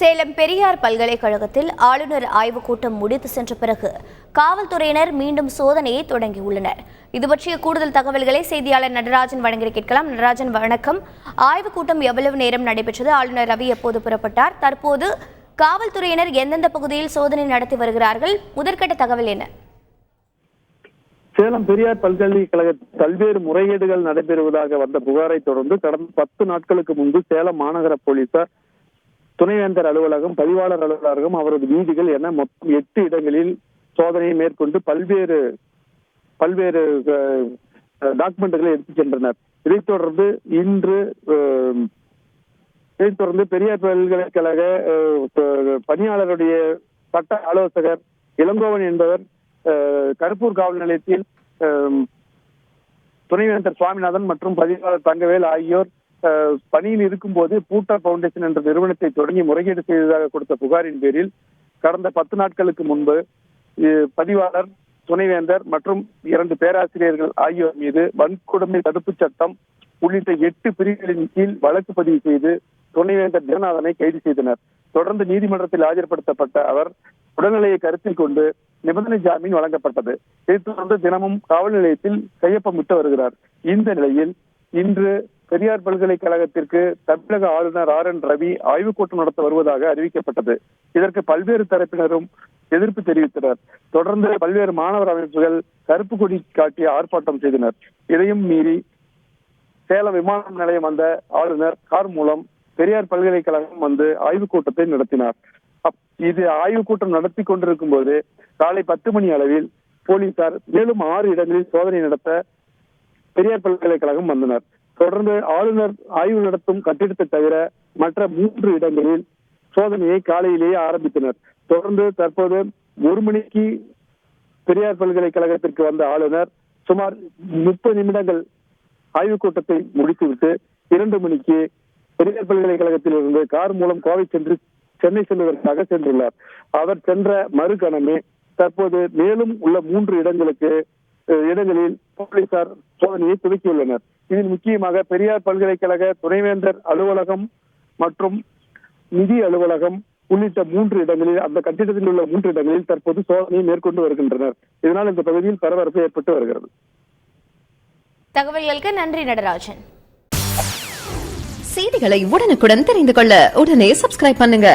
சேலம் பெரியார் பல்கலைக்கழகத்தில் ஆளுநர் ஆய்வுக் கூட்டம் முடித்து சென்ற பிறகு காவல்துறையினர் மீண்டும் சோதனையை தொடங்கியுள்ளனர். இது பற்றிய கூடுதல் தகவல்களை செய்தியாளர் நடராஜன் வழங்கி கேட்கலாம். நடராஜன் வணக்கம். ஆய்வுக் கூட்டம் எவ்வளவு நேரம் நடைபெற்றது? ஆளுநர் ரவி எப்போது புறப்பட்டார்? தற்போது காவல்துறையினர் எந்தெந்த பகுதியில் சோதனை நடத்தி வருகிறார்கள்? முதற்கட்ட தகவல் என்ன? சேலம் பெரியார் பல்கலைக்கழக பல்வேறு முறைகேடுகள் நடைபெறுவதாக வந்த புகாரை தொடர்ந்து கடந்த பத்து நாட்களுக்கு முன்பு சேலம் மாநகர போலீசார் துணைவேந்தர் அலுவலகம் பதிவாளர் அலுவலகம் அவரது வீதிகள் என மொத்தம் எட்டு இடங்களில் சோதனையை மேற்கொண்டு பல்வேறு பல்வேறு டாக்குமெண்ட்டுகளை எடுத்துச் சென்றனர். இதைத் தொடர்ந்து இன்று இதைத் தொடர்ந்து பெரியார் பல்கலைக்கழக பணியாளருடைய சட்ட ஆலோசகர் இளங்கோவன் என்பவர் கருப்பூர் காவல் நிலையத்தில் துணைவேந்தர் சுவாமிநாதன் மற்றும் பதிவாளர் தங்கவேல் ஆகியோர் பணியில் இருக்கும்போது பூட்டா பவுண்டேஷன் என்ற நிறுவனத்தை தொடங்கி முறைகேடு செய்ததாக கொடுத்த புகாரின் பேரில் கடந்த பத்து நாட்களுக்கு முன்பு பதிவாளர் துணைவேந்தர் மற்றும் இரண்டு பேராசிரியர்கள் ஆகியோர் மீது வன்கொடுமை தடுப்புச் சட்டம் உள்ளிட்ட எட்டு பிரிவுகளின் கீழ் வழக்கு பதிவு செய்து துணைவேந்தர் ஜெகநாதனை கைது செய்தனர். தொடர்ந்து நீதிமன்றத்தில் ஆஜர்படுத்தப்பட்ட அவர் உடல்நிலையை கருத்தில் கொண்டு நிபந்தனை ஜாமீன் வழங்கப்பட்டது. இதைத் தொடர்ந்து தினமும் காவல் நிலையத்தில் கையொப்பமிட்டு வருகிறார். இந்த நிலையில் இன்று பெரியார் பல்கலைக்கழகத்திற்கு தமிழக ஆளுநர் ஆர் என் ரவி ஆய்வுக் கூட்டம் நடத்த வருவதாக அறிவிக்கப்பட்டது. இதற்கு பல்வேறு தரப்பினரும் எதிர்ப்பு தெரிவித்தனர். தொடர்ந்து பல்வேறு மாணவர் அமைப்புகள் கருப்பு கொடி காட்டி ஆர்ப்பாட்டம் செய்தனர். இதையும் மீறி சேலம் விமான நிலையம் வந்த ஆளுநர் கார் மூலம் பெரியார் பல்கலைக்கழகம் வந்து ஆய்வுக் கூட்டத்தை நடத்தினார். அப்- இது ஆய்வுக் கூட்டம் நடத்தி கொண்டிருக்கும் போது காலை பத்து மணி அளவில் போலீசார் மேலும் ஆறு இடங்களில் சோதனை நடத்த பெரியார் பல்கலைக்கழகம் வந்தனர். தொடர்ந்து ஆளுநர் ஆய்வு நடத்தும் கட்டிடத்தை தவிர மற்ற மூன்று இடங்களில் சோதனையை காலையிலேயே ஆரம்பித்தனர். தொடர்ந்து தற்போது ஒரு மணிக்கு பெரியார் பல்கலைக்கழகத்திற்கு வந்த ஆளுநர் சுமார் முப்பது நிமிடங்கள் ஆய்வுக் கூட்டத்தை முடித்துவிட்டு இரண்டு மணிக்கு பெரியார் பல்கலைக்கழகத்தில் இருந்து கார் மூலம் கோவை சென்று சென்னை செல்வதற்காக சென்றுள்ளார். அவர் சென்ற மறுகணமே தற்போது மேலும் உள்ள மூன்று இடங்களுக்கு இடங்களில் போலீசார் சோதனையை துவக்கியுள்ளனர். இதில் முக்கியமாக பெரியார் பல்கலைக்கழக துணைவேந்தர் அலுவலகம் மற்றும் நிதி அலுவலகம் உள்ளிட்ட மூன்று இடங்களில் அந்த கட்டிடத்தில் உள்ள மூன்று இடங்களில் தற்போது சோதனையை மேற்கொண்டு வருகின்றனர். இதனால் இந்த பகுதியில் பரபரப்பு ஏற்பட்டு வருகிறது. தகவல்களுக்கு நன்றி நடராஜன். செய்திகளை உடனுக்குடன் தெரிந்து கொள்ள உடனே சப்ஸ்கிரைப் பண்ணுங்க.